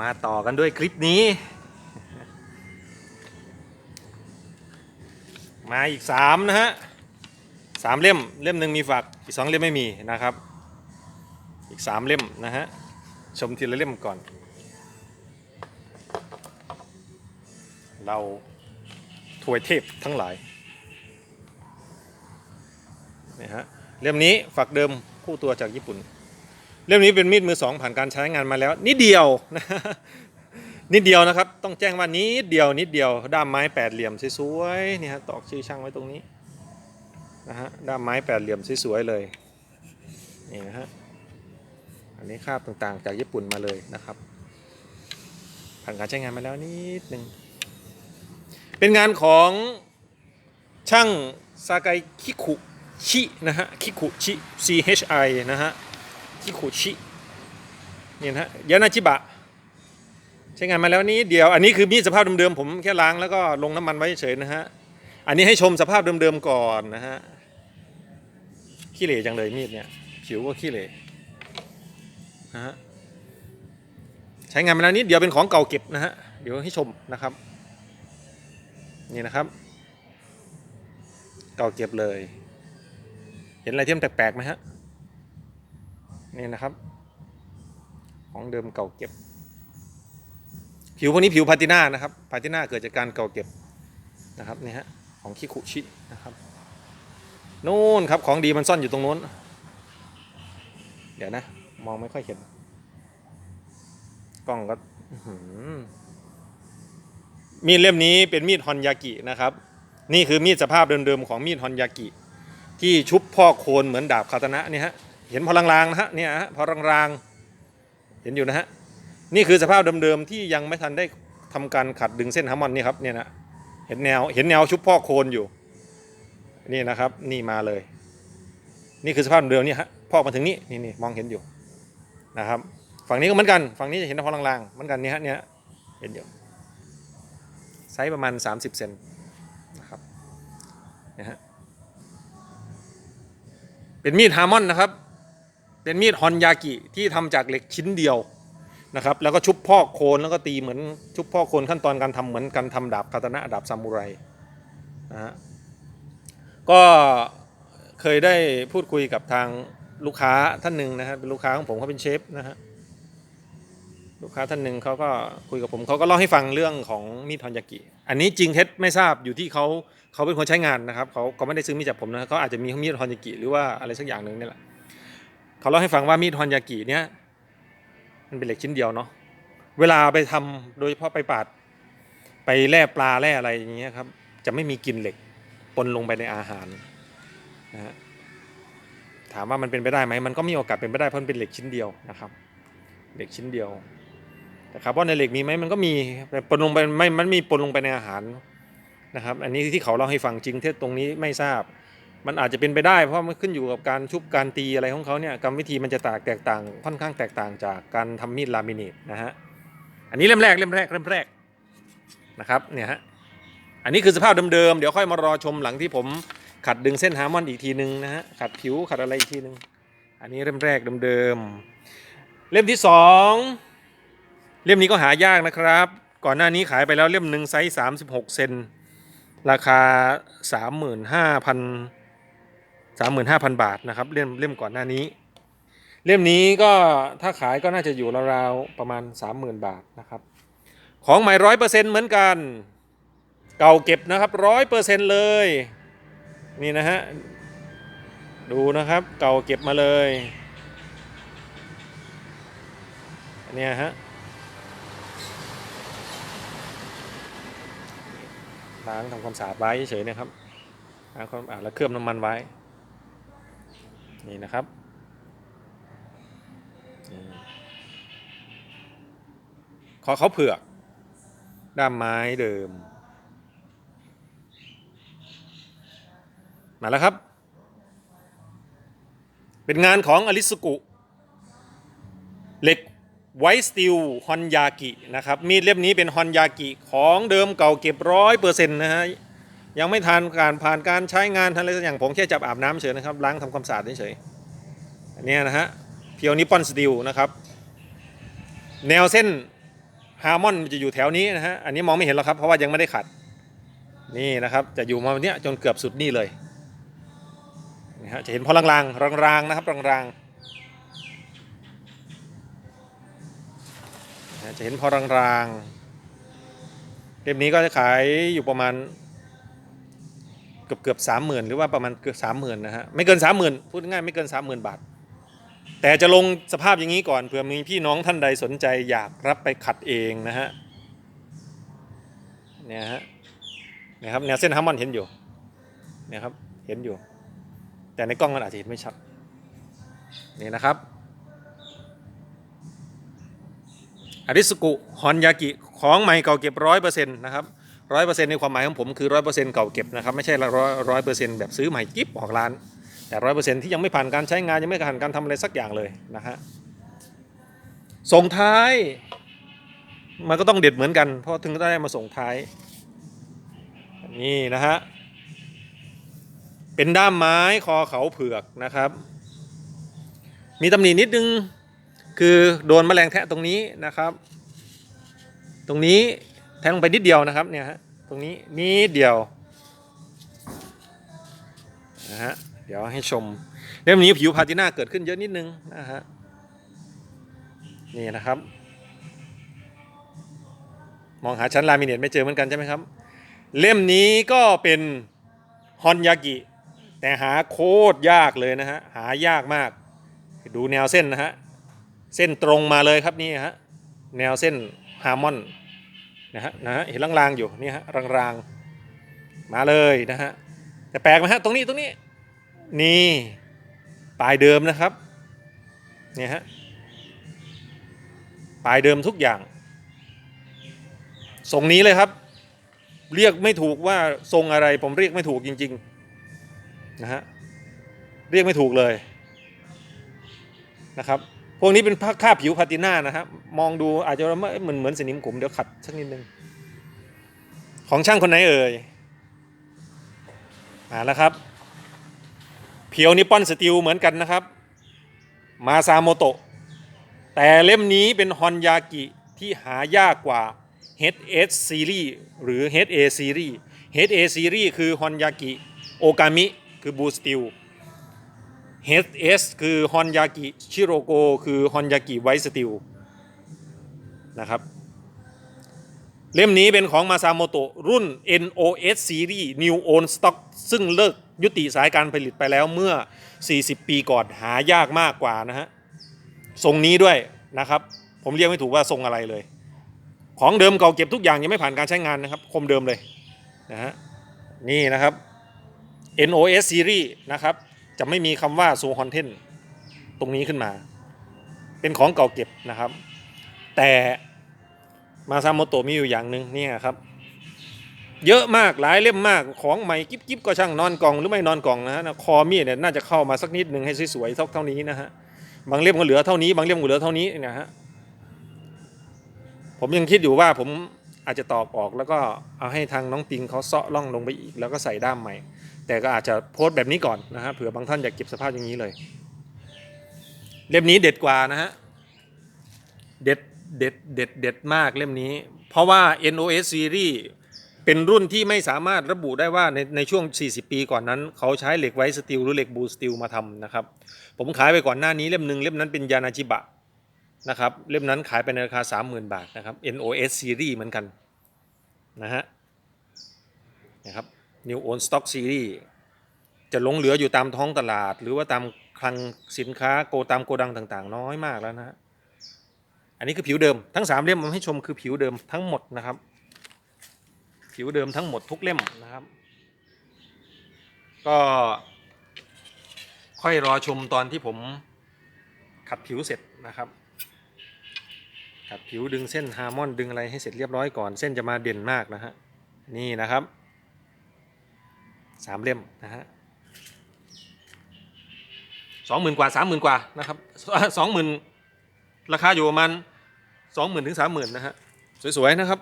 มาต่อกันด้วยคลิปนี้ มาอีกสามนะฮะสามเล่มเล่มหนึ่งมีฝักอีกสองเล่มไม่มีนะครับ อีกสามเล่มนะฮะชมทีละเล่มก่อน เราถวยเทพทั้งหลายนี่ฮะเล่มนี้ฝักเดิมคู่ตัวจากญี่ปุ่น เล่มนี้เป็นมีดมือสองผ่านการใช้งานมาแล้วนิดเดียวนะนิดเดียวนะครับ ต้องแจ้งว่านิดเดียวนิดเดียว ด้ามไม้แปดเหลี่ยมสวยๆนี่ฮะตอกชื่อช่างไว้ตรงนี้นะฮะด้ามไม้แปดเหลี่ยมสวยๆเลยนี่นะฮะอันนี้คราบต่างๆ จากญี่ปุ่นมาเลยนะครับ ผ่านการใช้งานมาแล้วนิดหนึ่งเป็นงานของช่างซากายคิคุชินะฮะคิคุชิ C H I นะฮะ คิคุชินี่นะยานาจิบะ ใช้งานมาแล้วนี้เดียว อันนี้คือมีดสภาพเดิมๆผมแค่ล้างแล้วก็ลงน้ำมันไว้เฉยนะฮะ อันนี้ให้ชมสภาพเดิมๆก่อนนะฮะขี้เหร่จังเลยมีดเนี่ยผิวก็ขี้เหร่นะฮะใช้งานมาแล้วนิดเดียวเป็นของเก่าเก็บนะฮะเดี๋ยวให้ชมนะครับ นี่นะครับ เก่าเก็บเลย เห็นอะไรที่มันแปลกๆไหมฮะ นี่นะครับ ของเดิมเก่าเก็บ ผิวพวกนี้ผิวพาติน่านะครับพาติน่าเกิดจากการเก่าเก็บนะครับนี่ฮะของคิคุชินะครับนู่นครับของดีมันซ่อนอยู่ตรงนู้น เดี๋ยวนะ มองไม่ค่อยเห็น กล้องก็มีดเล่มนี้เป็นมีดฮอนยากินะครับ นี่คือมีดสภาพเดิมๆของมีดฮอนยากิ ที่ชุบพ่อโคนเหมือนดาบคาตนะเนี่ยฮะ เห็นพอลางๆนะฮะเนี่ยฮะพอลางๆเห็นอยู่นะฮะนี่คือสภาพเดิมๆที่ยังไม่ทันได้ทำการขัดดึงเส้นฮาร์มอนนี่ครับเนี่ยนะเห็นแนวเห็นแนวชุบพ่อโคนอยู่นี่นะครับนี่มาเลย นี่คือสภาพเดิมนี่ฮะพ่อมาถึงนี่นี่นี่มองเห็นอยู่นะครับ ฝั่งนี้ก็เหมือนกันฝั่งนี้จะเห็นพอลางๆเหมือนกันเนี่ยฮะเนี่ยเห็นอยู่ไซส์ประมาณ 30เซนนะครับนะฮะเป็นมีดฮาร์มอนนะครับ เป็นมีดฮอนยากิที่ทำจากเหล็กชิ้นเดียวนะครับ แล้วก็ชุบพอกโคนแล้วก็ตีเหมือนชุบพอกโคนขั้นตอนการทำเหมือนการทำดาบคาตานะดาบซามูไรนะฮะก็เคยได้พูดคุยกับทางลูกค้าท่านหนึ่งนะฮะเป็นลูกค้าของผมเขาเป็นเชฟนะฮะลูกค้าท่านหนึ่งเขาก็คุยกับผมเขาก็เล่าให้ฟังเรื่องของมีดฮอนยากิ อันนี้จริงเท็จไม่ทราบอยู่ที่เขาเขาเป็นคนใช้งานนะครับเขาเขาไม่ได้ซื้อมีดจากผมนะเขาอาจจะมีมีดฮอนยากิหรือว่าอะไรสักอย่างหนึ่งนี่แหละ เขาเล่าให้ฟังว่ามีดฮอนยากิเนี้ยมันเป็นเหล็กชิ้นเดียวเนาะเวลาไปทำโดยเฉพาะไปปาด ไปแล่ปลาแล่อะไรอย่างเงี้ยครับ จะไม่มีกลิ่นเหล็กปนลงไปในอาหารนะฮะถามว่ามันเป็นไปได้ไหมมันก็มีโอกาสเป็นไปได้เพราะมันเป็นเหล็กชิ้นเดียวนะครับ เหล็กชิ้นเดียวแต่คาร์บอนในเหล็กมีไหมมันก็มีแต่ปนลงไปไม่มันมีปนลงไปในอาหารนะครับ อันนี้ที่เขาเล่าให้ฟังจริงเท็จตรงนี้ไม่ทราบ มันอาจจะเป็นไปได้เพราะมันขึ้นอยู่กับการชุบการตีอะไรของเขาเนี่ยกรรมวิธีมันจะแตกแตกต่าง ค่อนข้างแตกต่างจากการทำมีดลามิเนตนะฮะอันนี้เล่มแรกเล่มแรกเล่มแรกนะครับเนี่ยฮะอันนี้คือสภาพเดิมๆเดี๋ยวค่อยมารอชมหลังที่ผมขัดดึงเส้นฮาร์มอนอีกทีนึงนะฮะขัดผิวขัดอะไรอีกทีนึงอันนี้เล่มแรกเดิมๆเล่มที่สองเล่มนี้ก็หายากนะครับ ก่อนหน้านี้ขายไปแล้วเล่มหนึ่งไซส์36 เซนราคา 35,000 35,000 บาทนะครับเล่มเล่มก่อนหน้านี้ เล่มนี้ก็ถ้าขายก็น่าจะอยู่ราวๆประมาณ 30,000 บาทนะครับ ของใหม่ร้อยเปอร์เซ็นต์เหมือนกัน เก่าเก็บนะครับร้อยเปอร์เซ็นต์เลยนี่นะฮะดูนะครับเก่าเก็บมาเลยเนี่ยฮะล้างทำความสะอาดไว้เฉยๆนะครับล้างความสะอาดแล้วเคลือบน้ำมันไว้ นี่นะครับขอเขาเผือก ด้ามไม้เดิม มาแล้วครับ เป็นงานของอลิสกุ เหล็กไวสติลฮอนยากินะครับ มีดเล่มนี้เป็นฮอนยากิ ของเดิมเก่าเก็บร้อยเปอร์เซ็นต์นะฮะ ยังไม่ทานการผ่านการใช้งานทันอะไรสักอย่างผมแค่จับอาบน้ำเฉยนะครับล้างทำความสะอาดเฉยอันนี้นะฮะเพียวนิปอนสติลนะครับ แนวเส้นฮาร์มอนจะอยู่แถวนี้นะฮะอันนี้มองไม่เห็นหรอกครับเพราะว่ายังไม่ได้ขัดนี่นะครับจะอยู่มาเนี้ยจนเกือบสุดนี่เลยนะฮะจะเห็นพอลางๆรางๆนะครับรางๆจะเห็นพอรางๆเล่มนี้ก็จะขายอยู่ประมาณ กือบเกือบสามหมื่นหรือว่าประมาณเกือบสามหมื่นนะฮะไม่เกินสามหมื่นพูดง่ายไม่เกินสามหมื่นบาท แต่จะลงสภาพอย่างนี้ก่อนเผื่อมีพี่น้องท่านใดสนใจอยากรับไปขัดเองนะฮะเนี่ยฮะนี่ยครับแนวเส้นฮาร์มอนเห็นอยู่นี่ยครับเห็นอยู่ แต่ในกล้องมันอาจจะเห็นไม่ชัดนี่นะครับอาริสกุฮอนยากิของใหม่เก่าเก็บร้อยเปอร์เซ็นต์นะครับ ร้อยเปอร์เซ็นต์ในความหมายของผมคือร้อยเปอร์เซ็นต์เก่าเก็บนะครับไม่ใช่ร้อยร้อยเปอร์เซ็นต์แบบซื้อใหม่กิ๊บออกร้าน แต่ร้อยเปอร์เซ็นต์ที่ยังไม่ผ่านการใช้งานยังไม่ผ่านการทำอะไรสักอย่างเลยนะฮะส่งท้ายมันก็ต้องเด็ดเหมือนกัน เพราะถึงได้มาส่งท้ายนี่นะฮะเป็นด้ามไม้คอเขาเผือกนะครับ มีตำหนินิดนึงคือโดนแมลงแทะตรงนี้นะครับ ตรงนี้ แทงลงไปนิดเดียวนะครับเนี่ยฮะตรงนี้นิดเดียวนะฮะเดี๋ยวให้ชมเล่มนี้ผิวพาติน่าเกิดขึ้นเยอะนิดนึงนะฮะนี่นะครับ มองหาชั้นลามิเนตไม่เจอเหมือนกันใช่ไหมครับ เล่มนี้ก็เป็นฮอนยากิแต่หาโคตรยากเลยนะฮะหายากมาก ดูแนวเส้นนะฮะเส้นตรงมาเลยครับนี่ฮะแนวเส้นฮาร์มอน นะฮะนะฮะเห็นลางๆอยู่นี่ฮะรางๆ มาเลยนะฮะแต่แปลกไหมฮะตรงนี้ตรงนี้นี่ปลายเดิมนะครับเนี่ยฮะปลายเดิมทุกอย่างทรงนี้เลยครับ เรียกไม่ถูกว่าทรงอะไร ผมเรียกไม่ถูกจริงๆนะฮะเรียกไม่ถูกเลยนะครับ พวกนี้เป็นผ้าค่าผิวพาติน่านะครับมองดูอาจจะว่เหมือนเหมือนสนิมขุมเดี๋ยวขัดสักนิดนึง ของช่างคนไหนเอ่ยมาแล้วครับ เพียวนิปปอนสตีลเหมือนกันนะครับ มาซาโมโตะแต่เล่มนี้เป็นฮอนยากิที่หายากกว่า HS Series หรือ HA Series HA Series คือฮอนยากิโอกามิ คือบูสติล HS คือฮอนยากิชิโรโกคือฮอนยากิไวสติลนะครับ เล่มนี้เป็นของมาซาโมโตะรุ่น NOS Series New On Stock ซึ่งเลิกยุติสายการผลิตไปแล้วเมื่อ 40 ปีก่อนหายากมากกว่านะฮะทรงนี้ด้วยนะครับ ผมเรียกไม่ถูกว่าทรงอะไรเลย ของเดิมเก่าเก็บทุกอย่างยังไม่ผ่านการใช้งานนะครับ คมเดิมเลยนะฮะนี่นะครับ NOS Series นะครับ จะไม่มีคำว่าโซฮอนเทนตรงนี้ขึ้นมา เป็นของเก่าเก็บนะครับ แต่มาซาโมโตะมีอยู่อย่างหนึ่งเนี่ยครับ เยอะมากหลายเล่มมากของใหม่กิ๊บกิ๊บก็ช่างนอนกล่องหรือไม่นอนกล่องนะฮะคอมีเนี่ยน่าจะเข้ามาสักนิดหนึ่งให้สวยๆเท่าเท่านี้นะฮะบางเล่มก็เหลือเท่านี้ บางเล่มก็เหลือเท่านี้นะฮะผมยังคิดอยู่ว่าผม อาจจะตอกออกแล้วก็เอาให้ทางน้องปิงเขาเซาะล่องลงไปอีกแล้วก็ใส่ด้ามใหม่ แต่ก็อาจจะโพสต์แบบนี้ก่อนนะฮะเผื่อบางท่านอยากเก็บสภาพอย่างนี้เลย เล่มนี้เด็ดกว่านะฮะเด็ดเด็ดเด็ดเด็ดมากเล่มนี้ เพราะว่า NOS Series เป็นรุ่นที่ไม่สามารถระบุได้ว่าในในช่วง 40 ปีก่อนนั้น เขาใช้เหล็กไวท์สตีลหรือเหล็กบูสตีลมาทำนะครับ ผมขายไปก่อนหน้านี้เล่มหนึ่งเล่มนั้นเป็นยานาจิบะ นะครับ เล่มนั้นขายไปในราคา 30,000 บาทนะครับ NOS Series เหมือนกันนะฮะนะครับ New On Stock Series จะหลงเหลืออยู่ตามท้องตลาด หรือว่าตามคลังสินค้าโกตามโกดังต่างๆ น้อยมากแล้วนะฮะอันนี้คือผิวเดิมทั้งสามเล่มมันให้ชมคือผิวเดิมทั้งหมดนะครับ ผิวเดิมทั้งหมดทุกเล่มนะครับ ก็ค่อยรอชมตอนที่ผมขัดผิวเสร็จนะครับ ขับผิวดึงเส้นฮาร์มอนดึงอะไรให้เสร็จเรียบร้อยก่อน เส้นจะมาเด่นมากนะฮะนี่นะครับสามเล่มนะฮะสองหมื่นกว่าสามหมื่นกว่านะครับสองหมื่นราคาอยู่ประมาณสองหมื่นถึงสามหมื่นนะฮะสวยๆนะครับ